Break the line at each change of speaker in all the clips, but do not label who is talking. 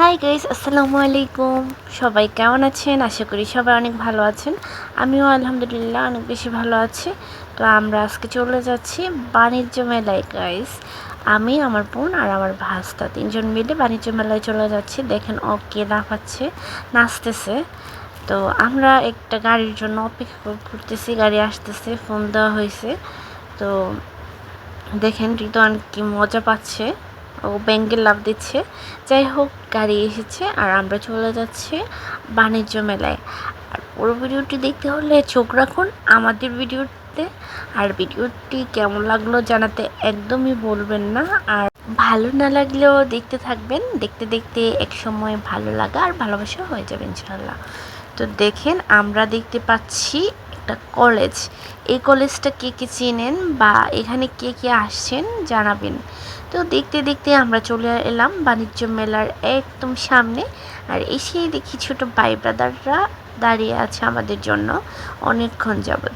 Hi guys আসসালামু আলাইকুম। সবাই কেমন আছেন? আশা করি সবাই অনেক ভালো আছেন। আমিও আলহামদুলিল্লাহ অনেক বেশি ভালো আছি। তো আমরা আজকে চলে যাচ্ছি বাণিজ্য মেলায় গাইস আমি, আমার বোন আর আমার ভাস্তা তিনজন মিলে বাণিজ্য মেলায় চলে যাচ্ছি। দেখেন, ও কে লাফাচ্ছে নাচতেছে। তো আমরা একটা গাড়ির জন্য অপেক্ষা কর- করতেছি গাড়ি আসতেছে ফোন দেওয়া হয়েছে। তো দেখেন রিদওয়ান কি মজা পাচ্ছে। ও ব্যাঙ্গের লাভ দিচ্ছে। যাই হোক, গাড়ি এসেছে আর আমরা চলে যাচ্ছি বাণিজ্য মেলায়। আর পুরো ভিডিওটি দেখতে হলে চোখ রাখুন আমাদের ভিডিওতে। আর ভিডিওটি কেমন লাগল জানাতে একদমই বলবেন না। আর ভালো না লাগলেও দেখতে থাকবেন। দেখতে দেখতে এক সময় ভালো লাগা আর ভালোবাসা হয়ে যাবে ইনশাল্লাহ তো দেখেন, আমরা দেখতে পাচ্ছি একটা কলেজ। এই কলেজটা কে কে চেনেন বা এখানে কে কে আসছেন জানাবেন। তো দেখতে দেখতে আমরা চলে এলাম বাণিজ্য মেলার একদম সামনে। আর এসেই দেখি ছোট ভাই ব্রাদাররা দাঁড়িয়ে আছে আমাদের জন্য অনেকক্ষণ যাবত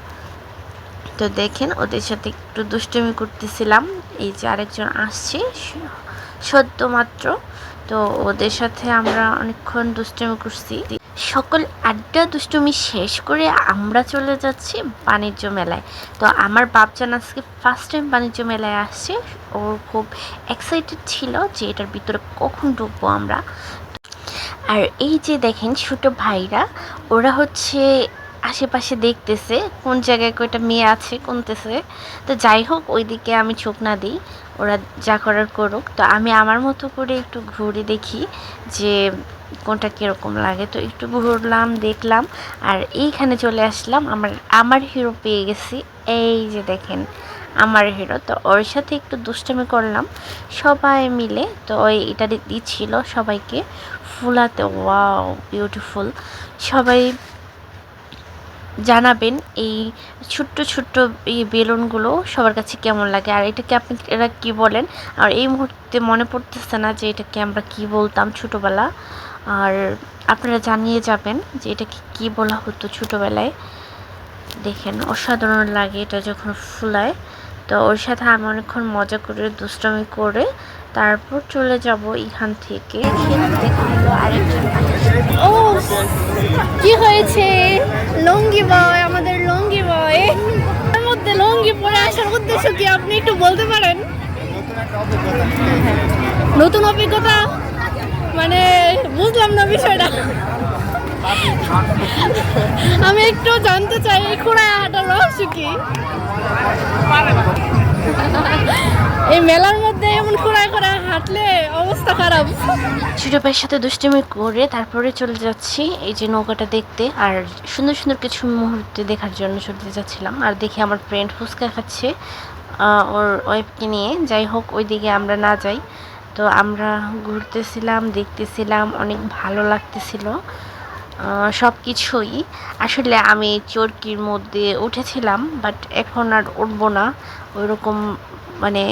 তো দেখেন, ওদের সাথে একটু দুষ্টুমি করতেছিলাম। এই যে আরেকজন আসছে, সদ্য মাত্র। তো ওদের সাথে আমরা অনেকক্ষণ দুষ্টুমি করছি। সকল আড্ডা দুষ্টুমি শেষ করে আমরা চলে যাচ্ছি বাণিজ্য মেলায়। তো আমার বাপজান আজকে ফার্স্ট টাইম বাণিজ্য মেলায় আসছে। ও খুব এক্সাইটেড ছিল যে এটার ভিতরে কখন ঢুকবো আমরা। আর এই যে দেখেন ছোট ভাইরা, ওরা হচ্ছে আশেপাশে দেখতেছে কোন জায়গায় কয়টা মেয়ে আছে কোনতেছে তো যাই হোক, ওইদিকে আমি চোখ না দিই, ওরা যা করার করুক। তো আমি আমার মতো করে একটু ঘুরে দেখি যে কোনটা কীরকম লাগে? তো একটু ঘুরলাম, দেখলাম, আর এইখানে চলে আসলাম। আমার আমার হিরো পেয়ে গেছি। এই যে দেখেন, আমার হিরো তো ওর সাথে একটু দুষ্টামি করলাম। সবাই মিলে তো ওই এটা দিচ্ছিল সবাইকে। ফুলাতে, ওয়াও বিউটিফুল সবাই জানাবেন এই ছোট্ট ছোট্ট এই বেলুনগুলো সবার কাছে কেমন লাগে। আর এটাকে আপনি, এরা কী বলেন? আর এই মুহূর্তে মনে পড়তেছে না যে এটাকে আমরা কি বলতাম ছোটোবেলা। আর আপনারা জানিয়ে যাবেন যে এটাকে কি বলা হতো ছোটোবেলায়। দেখেন অসাধারণ লাগে এটা যখন ফুলায়। তো ওর সাথে আমি অনেকক্ষণ মজা করে দুষ্টামি করে তারপর চলে যাব এখান থেকে। আরেকজন
ও কি হয়েছে? লঙ্গি বয় আমাদের লঙ্গি বয়। মধ্যে লঙ্গি পরে আসার উদ্দেশ্য কি আপনি একটু বলতে পারেন? নতুন অভিজ্ঞতা? মানে বুঝলাম না বিষয়টা। আমি একটু জানতে চাই, এই হাঁটার রহস্য কি? এই মেলার মধ্যে এমন খোড়ায় করে হাঁটলে অবস্থা খারাপ।
ছোট ভাইয়ের সাথে দুষ্টুমি করে তারপরে চলে যাচ্ছি, এই যে নৌকাটা দেখতে, আর সুন্দর সুন্দর কিছু মুহূর্তে দেখার জন্য চলে যাচ্ছিলাম। আর দেখি আমার ফ্রেন্ড ফুচকা খাচ্ছে ওর ওয়েবকে নিয়ে। যাই হোক, ওইদিকে আমরা না যাই। তো আমরা ঘুরতেছিলাম, দেখতেছিলাম, অনেক ভালো লাগতেছিল সব কিছুই আসলে আমি চরকির মধ্যে উঠেছিলাম বাট এখন আর উঠবো না। ওইরকম মানে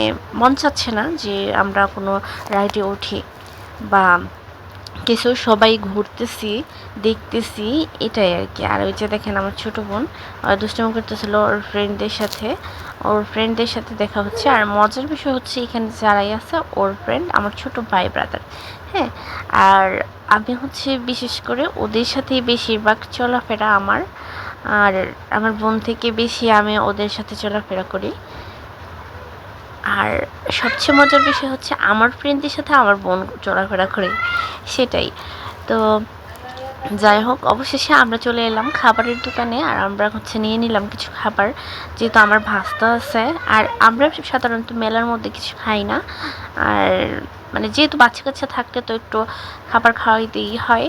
মন চাচ্ছে না যে আমরা কোনো রাইডে উঠি বা কিছু, সবাই ঘুরতেছি, দেখতেছি, এটাই আর কি। আর ওই যে দেখেন আমার ছোট বোন দুষ্টুমি করতেছিল ওর ফ্রেন্ডদের সাথে। ওর ফ্রেন্ডদের সাথে দেখা হচ্ছে। আর মজার বিষয় হচ্ছে এখানে যারাই আছে, ওর ফ্রেন্ড আমার ছোট ভাই ব্রাদার হ্যাঁ? আর আমি হচ্ছে বিশেষ করে ওদের সাথেই বেশিরভাগ চলাফেরা আমার। আর আমার বোন থেকে বেশি আমি ওদের সাথে চলাফেরা করি। আর সবচেয়ে মজার বিষয় হচ্ছে আমার ফ্রেন্ডদের সাথে আমার বোন চলাফেরা করে, সেটাই। তো যাই হোক, অবশেষে আমরা চলে এলাম খাবারের দোকানে আর আমরা হচ্ছে নিয়ে নিলাম কিছু খাবার। যেহেতু আমার ভাস্তা আছে আর আমরা সাধারণত মেলার মধ্যে কিছু খাই না। আর মানে যেহেতু বাচ্চা কাচ্চা থাকলে তো একটু খাবার খাওয়াই খাওয়াইতেই হয়।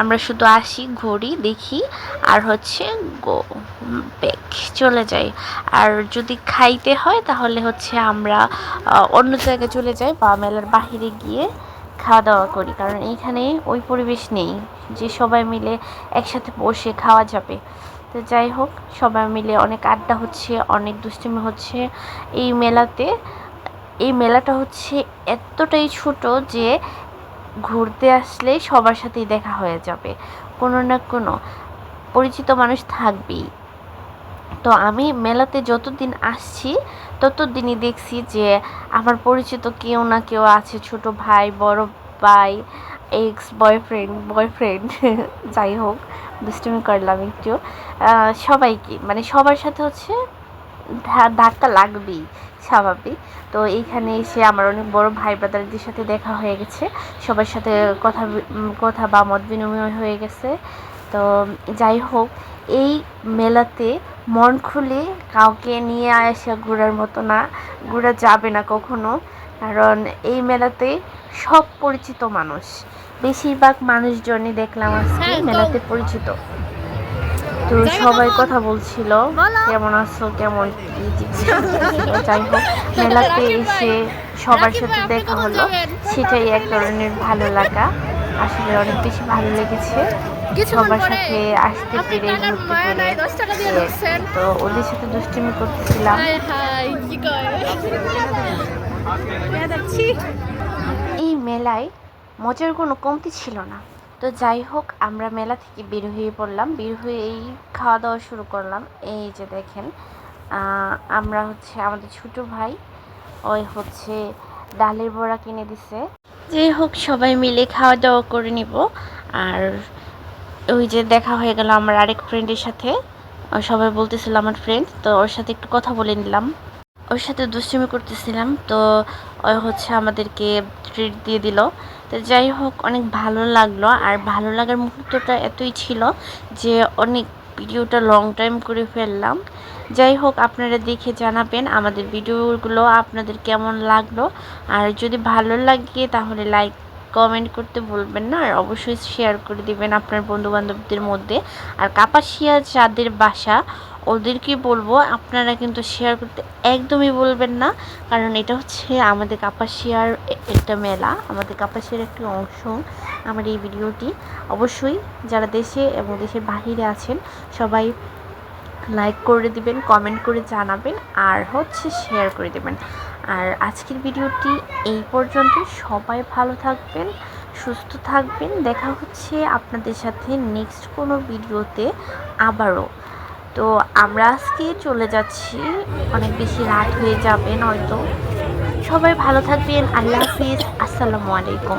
আমরা শুধু আসি, ঘুরি, দেখি, আর হচ্ছে গো ব্যাক চলে যাই। আর যদি খাইতে হয়, তাহলে হচ্ছে আমরা অন্য জায়গায় চলে যাই বা মেলার বাহিরে গিয়ে খাওয়া দাওয়া করি। কারণ এখানে ওই পরিবেশ নেই যে সবাই মিলে একসাথে বসে খাওয়া যাবে। তো যাই হোক, সবাই মিলে অনেক আড্ডা হচ্ছে, অনেক দুষ্টুমি হচ্ছে। এই মেলাতে, এই মেলাটা হচ্ছে এতটাই ছোট যে ঘুরতে আসলে সবার সাথেই দেখা হয়ে যাবে। কোনো না কোনো পরিচিত মানুষ থাকবেই। তো আমি মেলাতে যতদিন আসছি, ততদিনই দেখছি যে আমার পরিচিত কেউ না কেউ আছে, ছোট ভাই, বড় ভাই এক্স বয়ফ্রেন্ড বয়ফ্রেন্ড যাই হোক, দুষ্টুমি করলাম একটু। সবাইকে মানে সবার সাথে হচ্ছে ধাক্কা লাগবেই স্বাভাবিক। তো এইখানে এসে আমার অনেক বড় ভাই ব্রাদারদের সাথে দেখা হয়ে গেছে। সবার সাথে কথা কথা বা মত বিনিময় হয়ে গেছে। তো যাই হোক এই মেলাতে মন খুলে কাউকে নিয়ে আসা ঘোরার মতো না ঘোরা যাবে না কখনো। কারণ এই মেলাতে সব পরিচিত মানুষ। বেশিরভাগ মানুষজনই দেখলাম আজকে
হ্যাঁ,
মেলাতে পরিচিত। তো সবাই কথা বলছিল কেমন আছো কেমন। যাই হোক মেলাতে এসে সবার সাথে দেখা হলো। সেটাই এক ধরনের ভালো লাগা। আসলে অনেক বেশি ভালো লেগেছে। সবার সাথে আসতে পেরে। তো ওদের সাথে দুষ্টুমি করতেছিলাম।
হাই হাই কি কয়? যাচ্ছি?
এই মেলায় মজার কোনো কমতি ছিল না। তো যাই হোক, আমরা মেলা থেকে বের হয়ে পড়লাম। বের হয়ে এই খাওয়া দাওয়া শুরু করলাম। এই যে দেখেন আমরা হচ্ছে আমাদের ছোট ভাই, ওই হচ্ছে ডালের বড়া কিনে দিছে। যাই হোক, সবাই মিলে খাওয়া দাওয়া করে নিব। আর ওই যে দেখা হয়ে গেল আমার আরেক ফ্রেন্ডের সাথে। সবাই বলতেছিল আমার ফ্রেন্ড তো ওর সাথে একটু কথা বলে নিলাম। ওর সাথে দুষ্টুমি করতেছিলাম, তো ও হচ্ছে আমাদেরকে ট্রিট দিয়ে দিল। তো যাই হোক, অনেক ভালো লাগল। আর ভালো লাগার মুহূর্তটা এতই ছিল যে অনেক ভিডিওটা লং টাইম করে ফেললাম। যাই হোক, আপনারা দেখে জানাবেন আমাদের ভিডিওগুলো আপনাদের কেমন লাগল। আর যদি ভালো লাগে, তাহলে লাইক কমেন্ট করতে বলবেন না। আর অবশ্যই শেয়ার করে দিবেন আপনার বন্ধু বান্ধবদের মধ্যে। আর কাপাসিয়া যাদের বাসা ওদেরকে বলব? আপনারা কিন্তু শেয়ার করতে একদমই বলবেন না। কারণ এটা হচ্ছে আমাদের কাপাসিয়ার একটা মেলা, আমাদের কাপাসিয়ার একটি অংশ আমার এই ভিডিওটি। অবশ্যই যারা দেশে এবং দেশের বাহিরে আছেন, সবাই লাইক করে দিবেন কমেন্ট করে জানাবেন, আর হচ্ছে শেয়ার করে দেবেন। আর আজকের ভিডিওটি এই পর্যন্ত। সবাই ভালো থাকবেন, সুস্থ থাকবেন। দেখা হচ্ছে আপনাদের সাথে নেক্সট কোনো ভিডিওতে আবারও। তো আমরা আজকে চলে যাচ্ছি। অনেক বেশি রাত হয়ে যাবে নয়তো। সবাই ভালো থাকবেন। আল্লাহ হাফিজ। আসসালামু আলাইকুম।